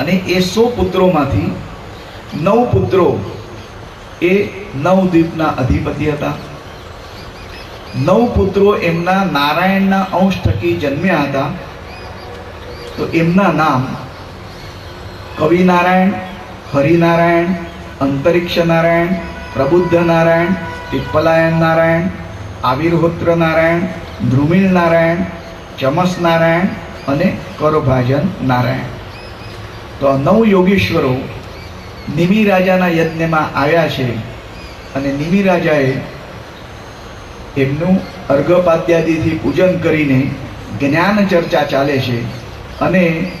અને એ સો પુત્રોમાંથી નવ પુત્રો એ નવદ્વીપના અધિપતિ હતા. નવ પુત્રો એમના નારાયણના અંશ થકી જન્મ્યા હતા. તો એમના નામ કવિ નારાયણ હરિનારાયણ અંતરિક્ષ નારાયણ પ્રબુદ્ધ નારાયણ પિપ્પલાયન નારાયણ આવિર્હોત્ર નારાયણ ધ્રુમિલ નારાયણ ચમસ નારાયણ અને કરભાજન નારાયણ તો આ નવ યોગેશ્વરો નિમિ રાજાના યજ્ઞમાં આવ્યા છે અને નિમિ રાજાએ એમનું અર્ઘપાદ્યાદિથી પૂજન કરીને જ્ઞાન ચર્ચા ચાલે છે અને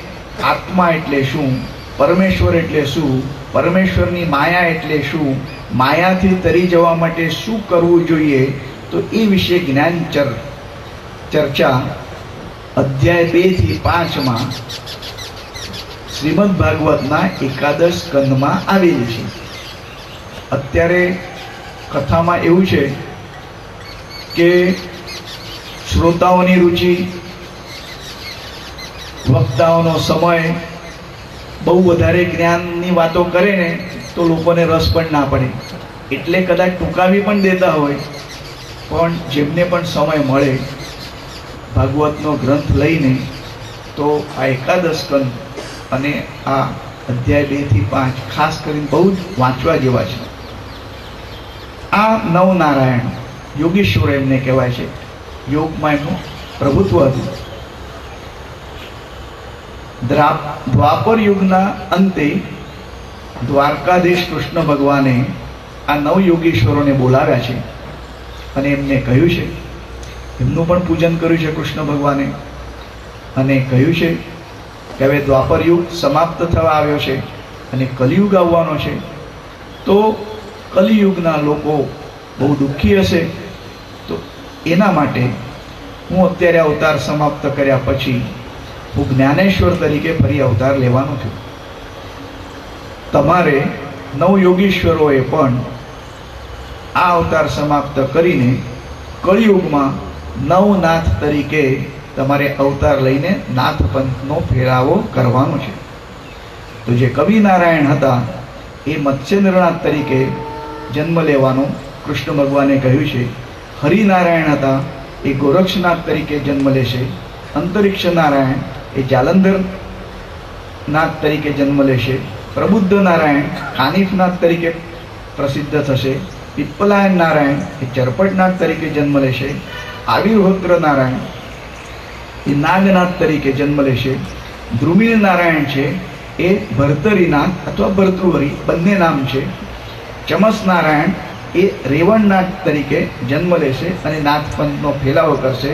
આત્મા એટલે શું, પરમેશ્વર એટલે શું, પરમેશ્વરની માયા એટલે શું, માયાથી તરી જવા માટે શું કરવું જોઈએ, તો એ વિશે જ્ઞાન ચર, ચર્ચા અધ્યાય બેથી પાંચમાં શ્રીમદ ભાગવતના એકાદશ સ્કંદમાં આવેલી છે. અત્યારે કથામાં એવું છે કે શ્રોતાઓની રુચિ, વક્તાઓનો સમય બહુ વધારે જ્ઞાનની વાતો કરે ને તો લોકોને રસ પણ ના પડે. એટલે કદાચ ટૂંકાવી પણ દેતા હોય, પણ જેમને પણ સમય મળે, ભાગવતનો ગ્રંથ લઈને તો આ એકાદશ સ્કંદ અને આ અધ્યાય બેથી પાંચ ખાસ કરીને બહુ જ વાંચવા જેવા છે. આ નવનારાયણ યોગેશ્વર એમને કહેવાય છે. યોગમાં એમનું પ્રભુત્વ હતું. દ્વાપર યુગના અંતે દ્વારકાધીશ કૃષ્ણ ભગવાને આ નવ યોગેશ્વરોને બોલાવ્યા છે અને એમને કહ્યું છે. એમનું પણ પૂજન કર્યું છે કૃષ્ણ ભગવાને અને કહ્યું છે હવે દ્વાપર યુગ સમાપ્ત થવા આવ્યો છે અને કલિયુગ આવવાનો છે, તો કલિયુગના લોકો બહુ દુઃખી હશે. તો એના માટે હું અત્યારે અવતાર સમાપ્ત કર્યા પછી હું જ્ઞાનેશ્વર તરીકે ફરી અવતાર લેવાનો છું. તમારે નવ યોગીશ્વરોએ પણ આ અવતાર સમાપ્ત કરીને કળિયુગમાં નવનાથ તરીકે તમારે અવતાર લઈને નાથ પંથનો ફેરાવો કરવાનો છે. તો જે કવિ નારાયણ હતા, એ મત્સ્યેન્દ્રનાથ તરીકે જન્મ લેવાનો કૃષ્ણ ભગવાને કહ્યું છે. હરિનારાયણ હતા, એ ગોરક્ષનાથ તરીકે જન્મ લેશે. અંતરિક્ષ નારાયણ એ જાલંધર નાથ તરીકે જન્મ લેશે. પ્રબુદ્ધ નારાયણ કાનિફનાથ તરીકે પ્રસિદ્ધ થશે. પિપ્પલાયન નારાયણ એ ચરપટનાથ તરીકે જન્મ લેશે. આવિર્હોત્ર નારાયણ એ નાગનાથ તરીકે જન્મ લેશે. ધ્રુમિલ નારાયણ છે, એ ભરતરીનાથ અથવા ભરતૃહરી બંને નામ છે. ચમસ નારાયણ એ રેવણનાથ તરીકે જન્મ લેશે અને નાથપંથનો ફેલાવો કરશે.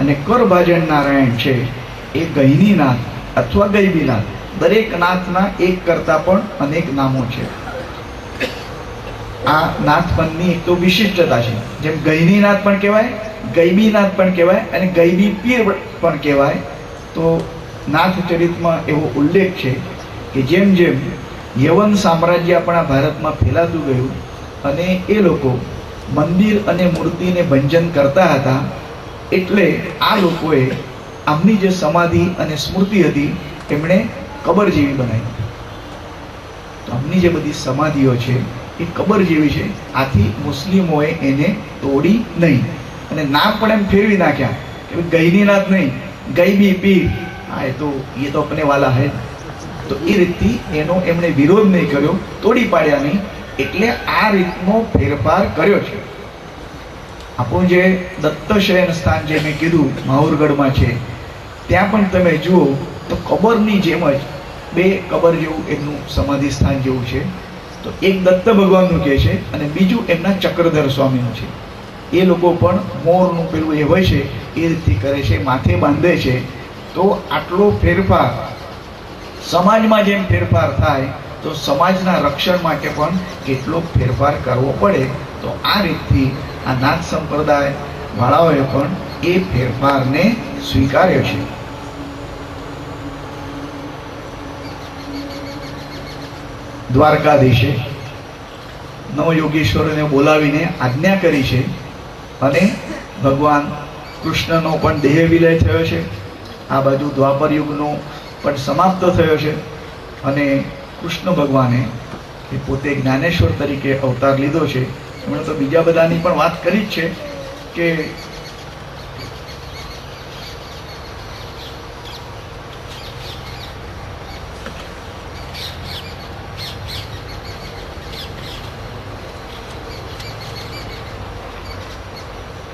અને કરભાજન નારાયણ છે, એ ગહિનીનાથ અથવા ગૈબીનાથ દરેક નાથના એક કરતાં પણ અનેક નામો છે. આ નાથપંથની એક તો વિશિષ્ટતા છે. જેમ ગહિનીનાથ પણ કહેવાય ગૈબીનાથ પણ કહેવાય અને ગૈબી પીર પણ કહેવાય. તો નાથ ચરિતમાં એવો ઉલ્લેખ છે કે જેમ જેમ યવન સામ્રાજ્ય આપણા ભારતમાં ફેલાતું ગયું અને એ લોકો મંદિર અને મૂર્તિને ભંજન કરતા હતા, એટલે આ લોકોએ આમની જે સમાધિ અને સ્મૃતિ હતી એમણે કબર જેવી બનાવી. તો આમની જે બધી સમાધિઓ છે એ કબર જેવી છે. આથી મુસ્લિમોએ એને તોડી નહીં. અને નામ પણ એમ ફેરવી નાખ્યા કે ગૈનીનાથ નહીં ગૈબી પીર. હા, એ તો એ તો અપને વાલા હે. તો એ રીતથી એનો એમણે વિરોધ નહીં કર્યો, તોડી પાડ્યા નહીં, એટલે આ રીતનો ફેરફાર કર્યો છે. આપણું જે દત્ત શયન સ્થાન જે મેં કીધું, માહુરગઢમાં છે, ત્યાં પણ તમે જુઓ, તો કબરની જેમ જ બે કબર જેવું એમનું સમાધિ સ્થાન જેવું છે. તો એક દત્ત ભગવાનનું કહે છે અને બીજું એમના ચક્રધર સ્વામીનું છે. એ લોકો પણ મોરનું પેલું એ હોય છે, એ રીતથી કરે છે, માથે બાંધે છે. તો આટલો ફેરફાર સમાજમાં જેમ ફેરફાર થાય, તો સમાજના રક્ષણ માટે પણ કેટલો ફેરફાર કરવો પડે. તો આ રીતથી આ નાથ સંપ્રદાય વાળાઓએ પણ એ ફેરફારને સ્વીકાર્યો છે. દ્વારકાધીશે નવયોગેશ્વરને બોલાવીને આજ્ઞા કરી છે. અને ભગવાન કૃષ્ણનો પણ દેહ વિલય થયો છે. આ બાજુ દ્વાપર યુગનો પણ સમાપ્ત થયો છે અને કૃષ્ણ ભગવાને એ પોતે જ્ઞાનેશ્વર તરીકે અવતાર લીધો છે. એમણે તો બીજા બધાની પણ વાત કરી જ છે કે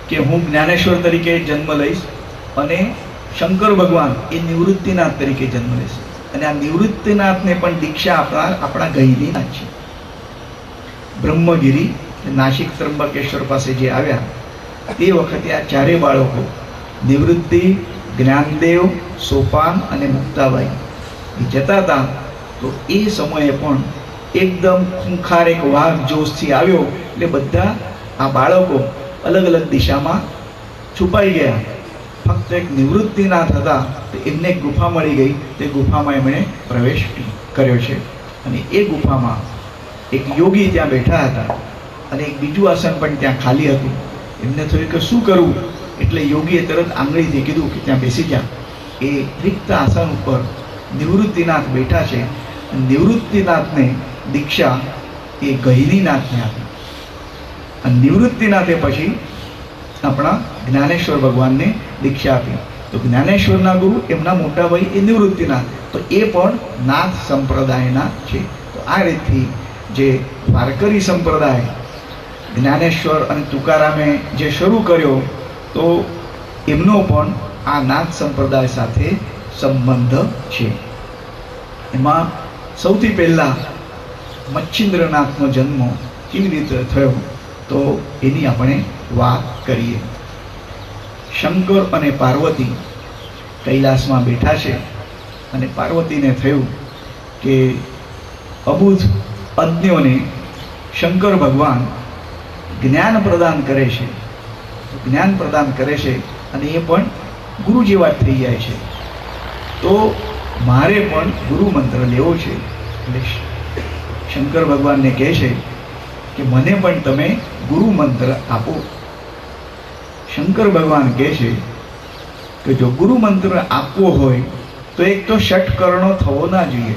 કે હું જ્ઞાનેશ્વર તરીકે જન્મ લઈશ અને શંકર ભગવાન એ નિવૃત્તિનાથ તરીકે જન્મ લેશે અને આ નિવૃત્તિનાથને પણ દીક્ષા આપનાર આપણા ગહિનીનાથ છે. બ્રહ્મગીરી નાસિક ત્રંબકેશ્વર પાસે જે આવ્યા, તે વખતે આ ચારે બાળકો નિવૃત્તિ, જ્ઞાનદેવ, સોપાન અને મુક્તાબાઈ એ જતા હતા, તો એ સમયે પણ એકદમ ખૂંખાર એક વાઘ જોશથી આવ્યો. એટલે બધા આ બાળકો અલગ અલગ દિશામાં છુપાઈ ગયા. ફક્ત એક નિવૃત્તિનાથ હતા તો એમને એક ગુફા મળી ગઈ. તે ગુફામાં એમણે પ્રવેશ કર્યો છે. અને એ ગુફામાં એક યોગી ત્યાં બેઠા હતા. અને એક બીજું આસન પણ ત્યાં ખાલી હતું. એમને થયું કે શું કરવું એટલે યોગીએ તરત આંગળીથી કીધું કે ત્યાં બેસી જા. એ રિક્ત આસન ઉપર નિવૃત્તિનાથ બેઠા છે. નિવૃત્તિનાથને દીક્ષા એ ગહિનીનાથને આપી. અને નિવૃત્તિનાથે પછી આપણા જ્ઞાનેશ્વર ભગવાનને દીક્ષા આપી. તો જ્ઞાનેશ્વરના ગુરુ, એમના મોટા ભાઈ એ નિવૃત્તિનાથ તો એ પણ નાથ સંપ્રદાયના છે. તો આ રીતથી જે વારકરી સંપ્રદાય, જ્ઞાનેશ્વર અને તુકારામે જે શરૂ કર્યો, તો એમનો પણ આ નાથ સંપ્રદાય સાથે સંબંધ છે. એમાં સૌથી પહેલાં મચ્છિન્દ્રનાથનો જન્મ કેવી રીતે થયો? તો એની આપણે વાત કરીએ. શંકર અને પાર્વતી કૈલાસમાં બેઠા છે અને પાર્વતીને થયું કે અબુધ અજ્ઞોને શંકર ભગવાન જ્ઞાન પ્રદાન કરે છે. જ્ઞાન પ્રદાન કરે છે અને એ પણ ગુરુ જેવા થઈ જાય છે. તો મારે પણ ગુરુ મંત્ર લેવો છે. એટલે શંકર ભગવાનને કહે છે કે મને પણ તમે ગુરુ મંત્ર આપો. શંકર ભગવાન કહે છે કે જો ગુરુ મંત્ર આપવો હોય, તો એક તો ષટકર્ણો થવો ના જોઈએ.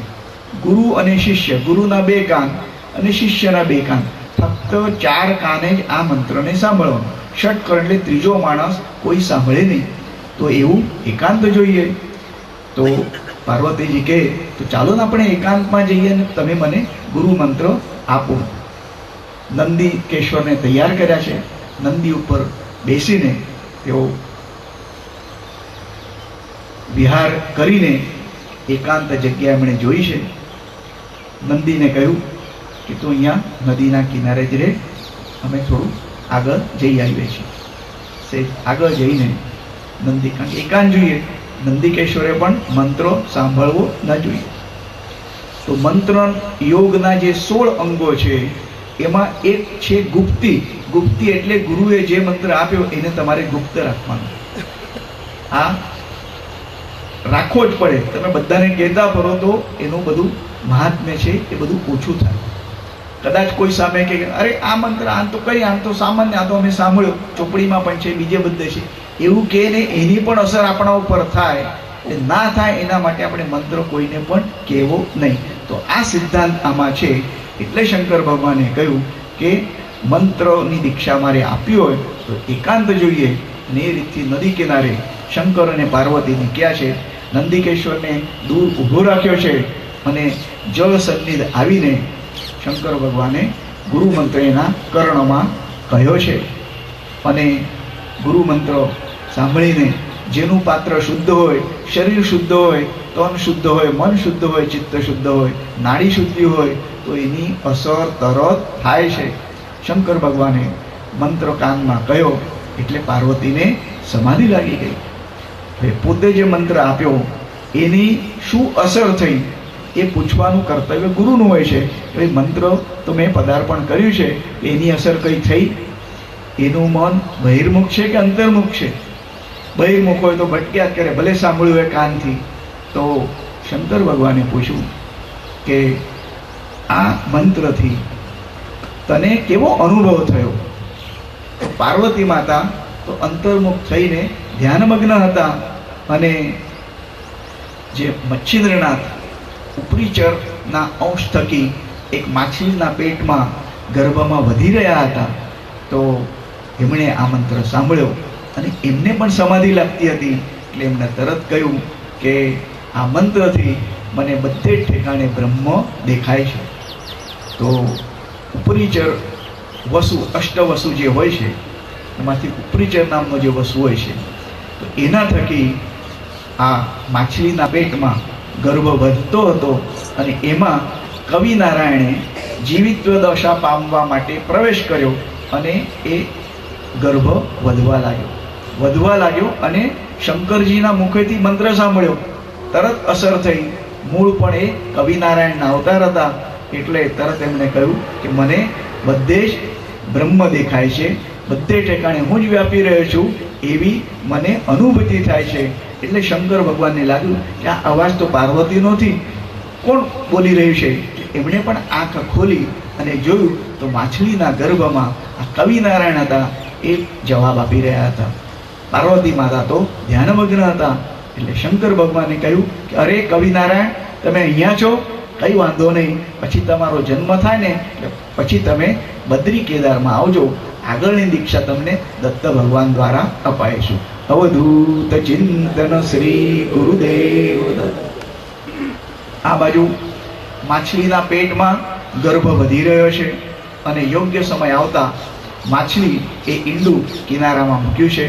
ગુરુ અને શિષ્ય, ગુરુના બે કાન અને શિષ્યના બે કાન. ફક્ત ચાર કાને જ આ મંત્રને સાંભળવાનો. ષટકર્ણ એટલે ત્રીજો માણસ કોઈ સાંભળે નહીં. તો એવું એકાંત જોઈએ. તો પાર્વતીજી કહે, તો ચાલો ને આપણે એકાંતમાં જઈએ અને તમે મને ગુરુ મંત્ર આપો. નંદી કેશ્વરને તૈયાર કર્યા છે. નંદી ઉપર બેસીને તેઓ વિહાર કરીને એકાંત જગ્યા એમણે જોઈ છે. નંદીને કહ્યું કે તું અહીંયા નદીના કિનારે જ રહે અમે થોડું આગળ જઈ આવીએ છીએ. સે આગળ જઈને નંદી કારણ કે એકાંત જોઈએ. નંદિકેશ્વરે પણ મંત્રો સાંભળવો ન જોઈએ. તો મંત્ર યોગના જે સોળ અંગો છે એમાં એક છે ગુપ્તી. ગુપ્તી એટલે ગુરુએ જે મંત્ર આપ્યો, એને તમારે ગુપ્ત રાખવાનો. આ રાખવો જ પડે. તમે બધાને કહેતા ફરો તો એનું બધું મહાત્મ્ય છે, એ બધું ઓછું થાય. કદાચ કોઈ સામે કે, અરે, આ મંત્ર આમ તો કઈ, આમ તો સામાન્ય, આ તો અમે સાંભળ્યો. ચોપડીમાં પણ છે, બીજે બધે છે. એવું કે ને એની પણ અસર આપણા ઉપર થાય. એ ના થાય એના માટે આપણે મંત્ર કોઈને પણ કહેવો નહીં. તો આ સિદ્ધાંત આમાં છે. એટલે શંકર ભગવાને કહ્યું કે મંત્રની દીક્ષા મારે આપી હોય તો એકાંત જોઈએ. અને એ રીતથી નદી કિનારે શંકર અને પાર્વતીને ક્યાં છે. નંદિકેશ્વરને દૂર ઊભો રાખ્યો છે અને જળ સન્નિધ આવીને શંકર ભગવાને ગુરુ મંત્ર એના કર્ણમાં કહ્યો છે. અને ગુરુ મંત્ર સાંભળીને જેનું પાત્ર શુદ્ધ હોય, શરીર શુદ્ધ હોય, તન શુદ્ધ હોય, મન શુદ્ધ હોય, ચિત્ત શુદ્ધ હોય, નાડી શુદ્ધિ હોય તો એની અસર, તરત થાય છે. શંકર ભગવાને મંત્ર કાનમાં કહ્યો, એટલે પાર્વતીને સમાધિ લાગી ગઈ. હવે પોતે જે મંત્ર આપ્યો, એની શું અસર થઈ? એ પૂછવાનું કર્તવ્ય ગુરુનું હોય છે. એ મંત્ર તો મેં પદાર્પણ કર્યું છે, એની અસર કઈ થઈ? એનું મન બહિર્મુખ છે કે અંતર્મુખ છે? બહિર્મુખ હોય તો ભટક્યા કરે, ભલે સાંભળ્યું હોય કાનથી. તો શંકર ભગવાને પૂછ્યું કે આ મંત્રથી. તને કેવો અનુભવ થયો? પાર્વતી માતા તો અંતર્મુખ થઈને ધ્યાનમગ્ન હતા અને જે મચ્છિન્દ્રનાથ ઉપરીચરના અંશ થકી એક માછલીના પેટમાં ગર્ભમાં વધી રહ્યા હતા, તો એમણે આ મંત્ર સાંભળ્યો અને એમને પણ સમાધિ લાગતી હતી. એટલે એમણે તરત કહ્યું કે આ મંત્રથી મને બધે જ ઠેકાણે બ્રહ્મ દેખાય છે. તો ઉપરીચર વસુ, અષ્ટવસુ જે હોય છે, એમાંથી ઉપરીચર નામનો જે વસુ હોય છે, તો એના થકી આ માછલીના પેટમાં ગર્ભ વધતો હતો અને એમાં કવિનારાયણે જીવિત્વ દશા પામવા માટે પ્રવેશ કર્યો અને એ ગર્ભ વધવા લાગ્યો. વધવા લાગ્યો અને શંકરજીના મુખેથી મંત્ર સાંભળ્યો. તરત અસર થઈ. મૂળ પણ એ કવિનારાયણના અવતાર હતા. એટલે તરત એમણે કહ્યું કે મને બધે જ બ્રહ્મ દેખાય છે, બધે ઠેકાણે હું જ વ્યાપી રહ્યો છું, એવી મને અનુભૂતિ થાય છે. એટલે શંકર ભગવાનને લાગ્યું કે આ અવાજ તો પાર્વતી નથી. કોણ બોલી રહ્યું છે? એમણે પણ આંખ ખોલી અને જોયું તો માછલીના ગર્ભમાં આ કવિ નારાયણ હતા, એ જવાબ આપી રહ્યા હતા. પાર્વતી માતા તો ધ્યાનમગ્ન હતા. એટલે શંકર ભગવાને કહ્યું કે અરે કવિ નારાયણ, તમે અહીંયા છો? કઈ વાંધો નહીં. પછી તમારો જન્મ થાય ને પછી તમે બદ્રી કેદારમાં આવજો. આગળની દીક્ષા તમને દત્ત ભગવાન દ્વારા અપાઈશું. અવધૂત ચિંતન શ્રી ગુરુદેવ આ બાજુ માછલીના પેટમાં ગર્ભ વધી રહ્યો છે અને યોગ્ય સમય આવતા માછલી એ ઈંડું કિનારામાં મૂક્યું છે.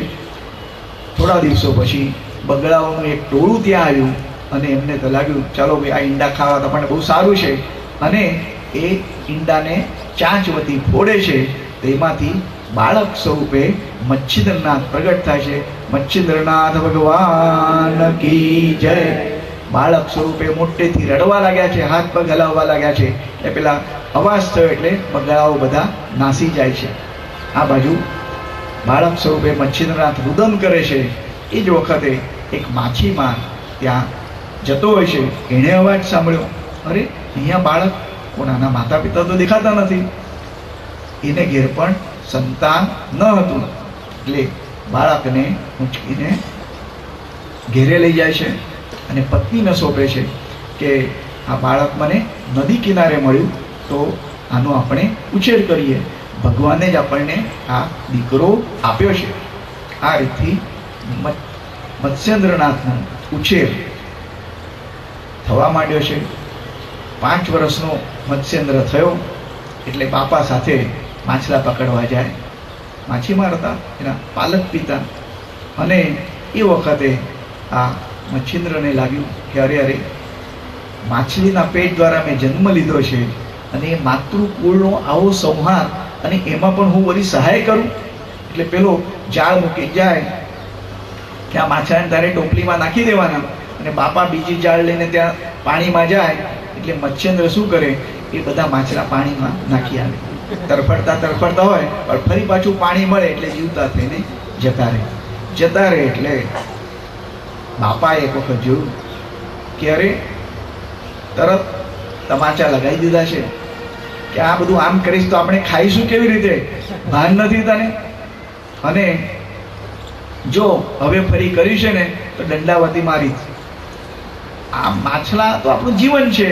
થોડા દિવસો પછી બગડાઓનું એક ટોળું ત્યાં આવ્યું. અને એમને તો લાગ્યું, ચાલો ભાઈ, આ ઈંડા ખાવા આપણને બહુ સારું છે. અને એ ઈંડાને ચાંચવતી ફોડે છે તેમાંથી બાળક સ્વરૂપે મચ્છિન્દ્રનાથ પ્રગટ થાય છે. મચ્છિન્દ્રનાથ ભગવાન કી જય. બાળક સ્વરૂપે મોટેથી રડવા લાગ્યા છે, હાથ પગ હલાવવા લાગ્યા છે. એટલે પેલા અવાજ થયો એટલે બગડાઓ બધા નાસી જાય છે. આ બાજુ બાળક સ્વરૂપે મચ્છિદરનાથ રુદન કરે છે. એ જ વખતે એક માછીમાર ત્યાં જતો હોય છે. એણે અવાજ સાંભળ્યો. અરે, અહીંયા બાળક કોનાના માતા પિતા તો દેખાતા નથી. એને ઘેર પણ સંતાન ન હતું. એટલે બાળકને ઊંચકીને ઘેરે લઈ જાય છે અને પત્નીને સોંપે છે કે આ બાળક મને નદી કિનારે મળ્યું તો આનો આપણે ઉછેર કરીએ. ભગવાને જ આપણને આ દીકરો આપ્યો છે. આ રીતથી મત- મત્સ્યેન્દ્રનાથનો ઉછેર થવા માંડ્યો છે. પાંચ વર્ષનો મત્સ્યેન્દ્ર થયો, એટલે બાપા સાથે માછલા પકડવા જાય. માછીમાર હતા એના પાલક પિતા. અને એ વખતે આ મચ્છિન્દ્રને લાગ્યું કે અરે અરે, માછલીના પેટ દ્વારા મેં જન્મ લીધો છે અને એ માતૃકુળનો આવો સંહાર અને એમાં પણ હું બધી સહાય કરું? એટલે પેલો જાળ મૂકી જાય, કે આ માછલાને તારે ટોપલીમાં નાખી દેવાના. અને બાપા બીજી જાળ લઈને ત્યાં પાણીમાં જાય, એટલે મચ્છેન્દ્ર શું કરે? એ બધા માછલા પાણીમાં નાખી આવે. તરફડતા તરફડતા હોય, પણ ફરી પાછું પાણી મળે એટલે જીવતા થઈને જતા રહે. જતા રહે એટલે બાપાએ એક વખત જોયું કે અરે, તરત તમાચા લગાવી દીધા છે. કે આ બધું આમ કરીશ તો આપણે ખાઈશું કેવી રીતે? ભાન નથી તને? અને જો હવે ફરી કર્યું છે ને, તો દંડાવતી મારી આ માછલા તો આપણું જીવન છે.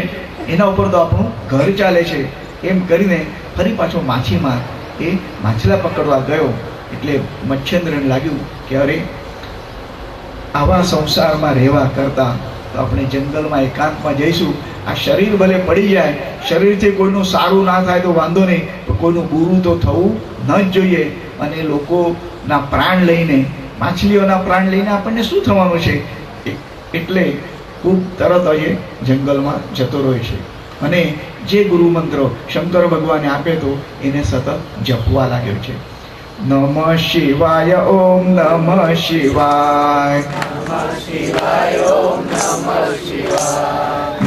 એના ઉપર તો આપણું ઘર ચાલે છે. એમ કરીને ફરી પાછો માછીમાર એ માછલા પકડવા ગયો. એટલે મચ્છેન્દ્રને લાગ્યું કે અરે, આવા સંસારમાં રહેવા કરતા તો આપણે જંગલમાં એકાંતમાં જઈશું. આ શરીર ભલે પડી જાય, શરીરથી કોઈનું સારું ના થાય તો વાંધો નહીં, પણ કોઈનું બુરું તો થવું ન જ જોઈએ. અને લોકોના પ્રાણ લઈને, માછલીઓના પ્રાણ લઈને આપણને શું થવાનું છે? એટલે ખૂબ તરત એ જંગલમાં જતો રહે છે. અને જે ગુરુ મંત્રો શંકર ભગવાને આપે તો એને સતત જપવા લાગ્યો છે. નમ શિવાય, ઓમ નમ શિવાય. શિવાય, ઓમ નમ શિવાય.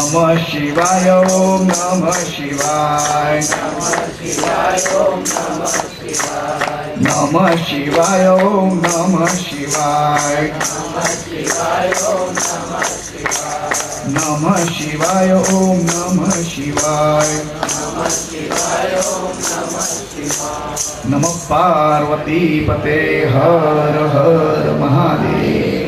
નમઃ શિવાય ઓમ નમઃ શિવાય નમઃ શિવાય ઓમ નમઃ શિવાય નમઃ શિવાય ઓમ નમઃ શિવાય નમઃ પાર્વતી પતે હર હર મહાદેવ